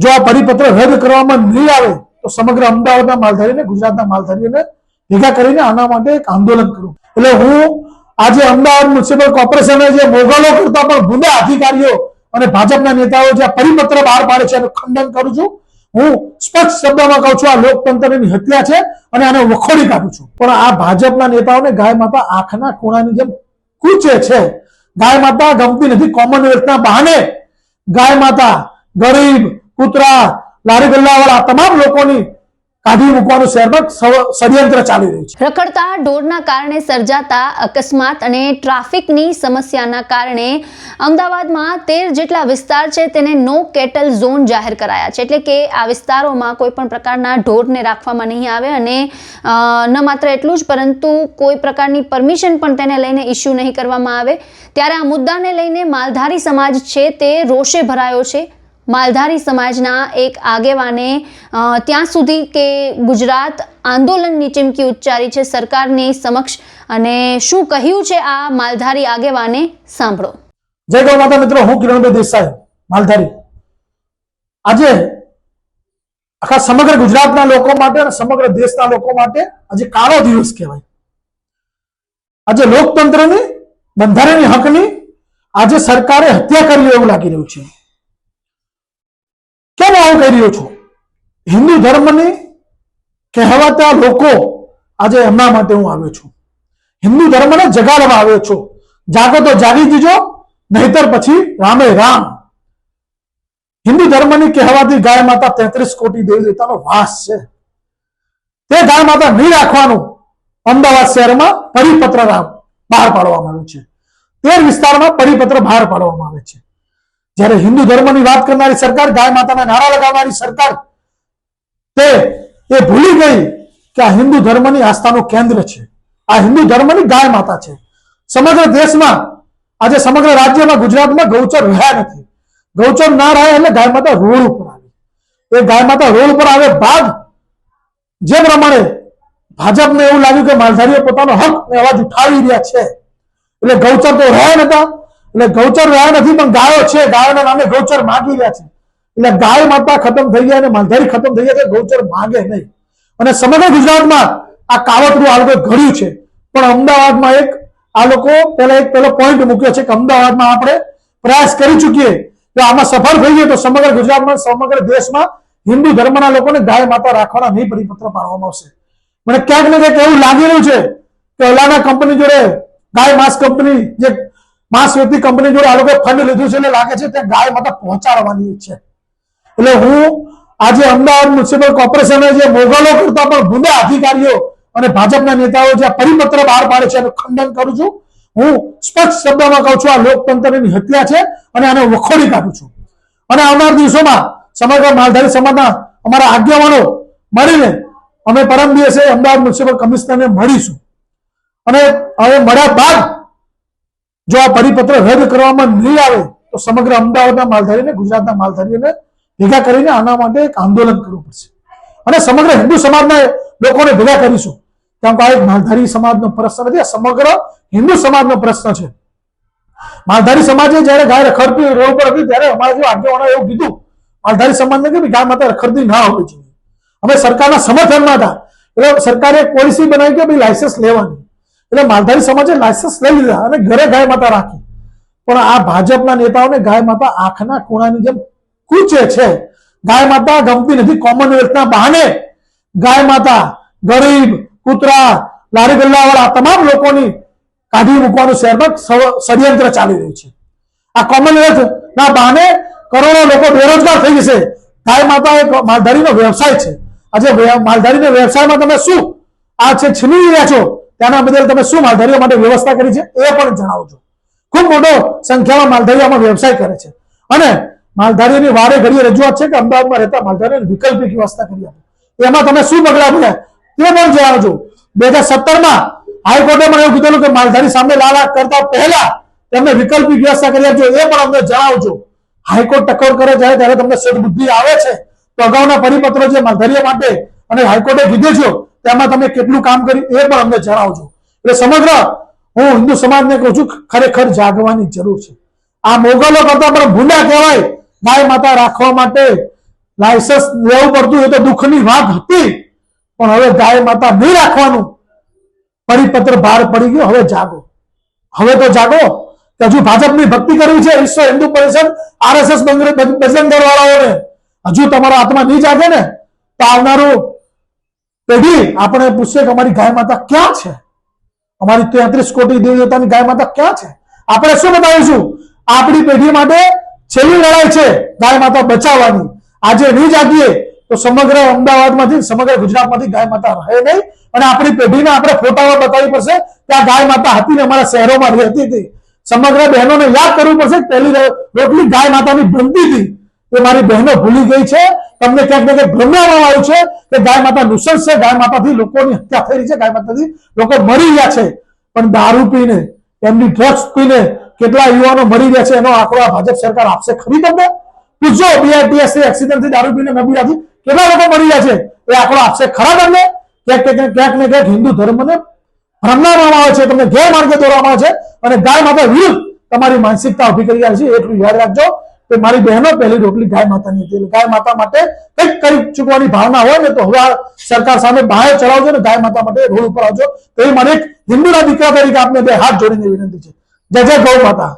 જો આ પરિપત્ર રદ કરવામાં નહીં આવે, તો સમગ્ર અમદાવાદના માલધારીને, ગુજરાતના માલધારીઓને ભેગા કરીને આના માટે એક આંદોલન કરું. એટલે હું આજે અમદાવાદ મ્યુનિસિપલ કોર્પોરેશને જે મોગલો કરતા પણ ભૂંદા અધિકારીઓ અને ભાજપના નેતાઓ જે પરિપત્ર બહાર પાડે છે એનું ખંડન કરું છું. હું સ્પષ્ટ શબ્દમાં કહું છું, આ લોકતંત્રની હત્યા છે અને આને વખોડી કાઢું છું. પણ આ ભાજપના નેતાઓને ગાય માતા આંખના ખૂણાની જેમ કૂચે છે. ગાય માતા ગમતી નથી. કોમનવેલ્થના બહાને ગાય માતા ગરીબ કૂતરા, લારી ગલ્લાવાળા તમામ લોકોની કાઢી મૂકવાનું રખડતા ઢોરના કારણે સર્જાતા અકસ્માત અને ટ્રાફિકની સમસ્યાના કારણે અમદાવાદમાં તેર જેટલા વિસ્તાર છે તેને નો કેટલ ઝોન જાહેર કરાયા છે. એટલે કે આ વિસ્તારોમાં કોઈ પણ પ્રકારના ઢોરને રાખવામાં નહીં આવે અને ન માત્ર એટલું જ પરંતુ કોઈ પ્રકારની પરમિશન પણ તેને લઈને ઇસ્યુ નહીં કરવામાં આવે. ત્યારે આ મુદ્દાને લઈને માલધારી સમાજ છે તે રોષે ભરાયો છે. માલધારી સમાજના એક આગેવાને ત્યાં સુધી કે ગુજરાત આંદોલનની ચીમકી ઉચ્ચારી છે સરકારની સમક્ષ. અને શું કહ્યું છે આ માલધારી આગેવાને? સાંભળો. જય ગૌ માતા મિત્રો, હું કિરણભાઈ દેસાઈ, માલધારી. આજે આખા સમગ્ર ગુજરાતના લોકો માટે અને સમગ્ર દેશના લોકો માટે આજે કાળો દિવસ કહેવાય. આજે લોકતંત્રની બંધારણીય હકની આજે સરકારે હત્યા કરી એવું લાગી રહ્યું છે. કહી રહ્યો છું. હિન્દુ ધર્મની કહેવાતા લોકો આજે એમના માટે હું આવ્યો છું. હિન્દુ ધર્મને જગાડવા આવ્યો છું. જાગો તો જાગી દીજો નહીતર પછી રામે રામ. હિન્દુ ધર્મની કહેવાતી ગાય માતા તેત્રીસ કોટી દેવી દેવતાનો વાસ છે. તે ગાય માતા નહીં રાખવાનું અમદાવાદ શહેરમાં પરિપત્ર બહાર પાડવામાં આવ્યું છે. તેર વિસ્તારમાં પરિપત્ર બહાર પાડવામાં આવે છે. જ્યારે હિન્દુ ધર્મની વાત કરનારી સરકાર, ગાય માતાના નારા લગાવનારી સરકાર, તે એ ભૂલી ગઈ કે આ હિન્દુ ધર્મની આસ્થાનું કેન્દ્ર છે. આ હિન્દુ ધર્મની ગાય માતા છે. સમગ્ર દેશમાં, આજે સમગ્ર રાજ્યમાં, ગુજરાતમાં ગૌચર રહ્યા નથી. ગૌચર ના રહે એટલે ગાય માતા રોડ ઉપર આવી. એ ગાય માતા રોડ ઉપર આવે બાદ જે પ્રમાણે ભાજપને એવું લાગ્યું કે માલધારીઓ પોતાનો હક ને અવાજ ઉઠાવી રહ્યા છે. એટલે ગૌચર તો રહ્યા નતા. એટલે ગૌચર રહ્યા નથી, પણ ગાયો છે. ગાયોના નામે ગૌચર માગી રહ્યા છે. એટલે ગાય માતા ખતમ થઈ ગયા અને માલધારી ખતમ થઈ ગયા છે, ગૌચર માગે નહીં. અને સમગ્ર ગુજરાતમાં આ કાવતરું આ લોકો ઘડ્યું છે. પણ અમદાવાદમાં એક, આ લોકો પેલા એક પેલો પોઈન્ટ મૂક્યો છે કે અમદાવાદમાં આપણે પ્રયાસ કરી ચૂકીએ. જો આમાં સફળ થઈ તો સમગ્ર ગુજરાતમાં, સમગ્ર દેશમાં હિન્દુ ધર્મના લોકોને ગાય માતા રાખવાના નહીં પરિપત્ર પાડવામાં આવશે. મને ક્યાંક ને ક્યાંક એવું લાગી રહ્યું છે કે ઓલાના કંપની જોડે ગાય માસ કંપની જે માંસ વેચતી કંપની જોડે આ લોકો ફંડ લીધું છે એટલે લાગે છે ત્યાં ગાય માતા પહોંચાડવાની છે. એટલે હું આજે અમદાવાદ મ્યુનિસિપલ કોર્પોરેશને જે મોગલો કરતા પણ ભૂંડા અધિકારીઓ અને ભાજપના નેતાઓ જે પરિપત્ર બહાર પાડે છે એનું ખંડન કરું છું. હું સ્પષ્ટ શબ્દમાં કહું છું આ લોકતંત્રની હત્યા છે અને આને વખોડી કાઢું છું. અને આવનાર દિવસોમાં સમગ્ર માલધારી સમાજના અમારા આગેવાનો મળીને અમે પરમ દિવસે અમદાવાદ મ્યુનિસિપલ કમિશનરને મળીશું. અને હવે મળ્યા બાદ જો આ પરિપત્ર રદ કરવામાં નહીં આવે, તો સમગ્ર અમદાવાદના માલધારીને, ગુજરાતના માલધારીઓને ભેગા કરીને આના માટે એક આંદોલન કરવું પડશે. અને સમગ્ર હિન્દુ સમાજના લોકોને ભેગા કરીશું. કેમ કે આ એક માલધારી સમાજનો પ્રશ્ન નથી સમગ્ર હિન્દુ સમાજનો પ્રશ્ન છે. માલધારી સમાજે જ્યારે ગાય રખડતી રોડ પર હતી, ત્યારે અમારા જે આગેવાનો એવું કીધું, માલધારી સમાજને કે ગાય માતા રખડતી ના હોવી જોઈએ. અમે સરકારના સમર્થનમાં હતા. એટલે સરકારે એક પોલિસી બનાવી કે ભાઈ લાયસન્સ લેવાની. એટલે માલધારી સમાજે લાયસન્સ લઈ લીધા અને ઘરે ગાય માતા રાખી. પણ આ ભાજપના નેતાઓને ગાય માતા આંખના ખૂણાની જેમ કૂચે છે. ગાય માતા ગમતી નથી. કોમનવેલ્થના બહાને ગાય માતા, ગરીબ, કૂતરા, લારી ગલ્લાવાળા તમામ લોકોની કાઢી મૂકવાનું શહેરમાં ષડયંત્ર ચાલી રહ્યું છે. આ કોમનવેલ્થ ના બહાને કરોડો લોકો બેરોજગાર થઈ જશે. ગાય માતા એક માલધારીનો વ્યવસાય છે. આજે માલધારીના વ્યવસાયમાં તમે શું? આ છે છીનવી રહ્યા છો. તેના બદલ તમે શું માલધારીઓ માટે વ્યવસ્થા કરી છે એ પણ જણાવજો. ખૂબ મોટો સંખ્યામાં માલધારીઓ વ્યવસાય કરે છે. અને માલધારીઓની વારે ઘડીએ રજૂઆત છે કે અમદાવાદમાં રહેતા માલધારીઓને વિકલ્પિક વ્યવસ્થા કરી આપો. એમાં તમે શું પગલાં ભર્યા તે પણ જણાવજો. બે હજાર સત્તરમાં હાઈકોર્ટે મને એવું કીધેલું કે માલધારી સામે લાલા કરતા પહેલા તેમને વિકલ્પિક વ્યવસ્થા કરી આપજો. એ પણ અમને જણાવજો. હાઈકોર્ટ ટકોર કરે જાય ત્યારે તમને સદબુદ્ધિ આવે છે. તો અગાઉના પરિપત્રો જે માલધારીઓ માટે અને હાઈકોર્ટે કીધું છે તેમાં તમે કેટલું કામ કર્યું એ પણ અમને જણાવજો. એટલે સમગ્ર હું હિન્દુ સમાજને કહું છું, ખરેખર જાગવાની જરૂર છે. આ મોગલો કરતા પણ ભૂંડા કહેવાય ગાય માતા રાખવા માટે લાયસન્સ લેવું પડતું એ તો દુઃખની વાત હતી, પણ હવે ગાય માતા નહીં રાખવાનું. પરિપત્ર બહાર પડી ગયો, હવે જાગો. હવે તો જાગો, કે હજુ ભાજપની ભક્તિ કરવી છે વિશ્વ હિન્દુ પરિષદ, આરએસએસ બજરંગ દળ વાળાઓને હજુ તમારા હાથમાં નહીં જાગે ને, તો આવનારું પેઢી આપણે પૂછશે કે અમારી ગાય માતા ક્યાં છે? અમારી તેત્રીસ કોટી દેવી દેવતાની ગાય માતા ક્યાં છે? આપણે શું બતાવીશું? આપણી પેઢી માટે છેલ્લી લડાઈ છે ગાય માતા બચાવવાની. આજે નહીં જાગીએ તો સમગ્ર અમદાવાદમાંથી સમગ્ર ગુજરાતમાંથી ગાય માતા રહે નહીં. અને આપણી પેઢીને આપણે ફોટામાં બતાવવી પડશે કે આ ગાય માતા હતી ને અમારા શહેરોમાં રહેતી હતી. સમગ્ર બહેનોને યાદ કરવું પડશે પહેલી રોટલી ગાય માતાની બનતી હતી. એ મારી બહેનો ભૂલી ગઈ છે. તમને ક્યાંક ને ક્યાંક ભ્રમવામાં આવ્યું છે કે ગાય માતા નુસંસ છે, ગાય માતાથી લોકોની હત્યા થઈ રહી છે, ગાય માતાથી લોકો મરી ગયા છે. પણ દારૂ પીને, એમની ડ્રગ્સ પીને કેટલા યુવાનો મરી ગયા છે એનો આંકડો ભાજપ સરકાર આપશે ખરી તમને? પૂછજો બીઆરટીએસ એક્સિડન્ટથી દારૂ પીને નબીરાથી કેટલા લોકો મરી ગયા છે? એ આંકડો આપશે ખરા તમને? ક્યાંક ને ક્યાંક ને ક્યાંક હિન્દુ ધર્મને ભ્રમવામાં આવે છે, તમને ગેરમાર્ગે દોરવામાં આવે છે. અને ગાય માતા વિરુદ્ધ તમારી માનસિકતા ઊભી કરી રહ્યા છે, એટલું યાદ રાખજો. કે મારી બહેનો પહેલી રોટલી ગાય માતાની હતી. એટલે ગાય માતા માટે કંઈક કરી ચૂકવાની ભાવના હોય ને તો હવે સરકાર સામે બહાર ચલાવજો ને ગાય માતા માટે રોડ ઉપર આવજો. તો એ મારે એક હિન્દુના દીકરા તરીકે આપને બે હાથ જોડીને વિનંતી છે. જય જય ગૌ માતા.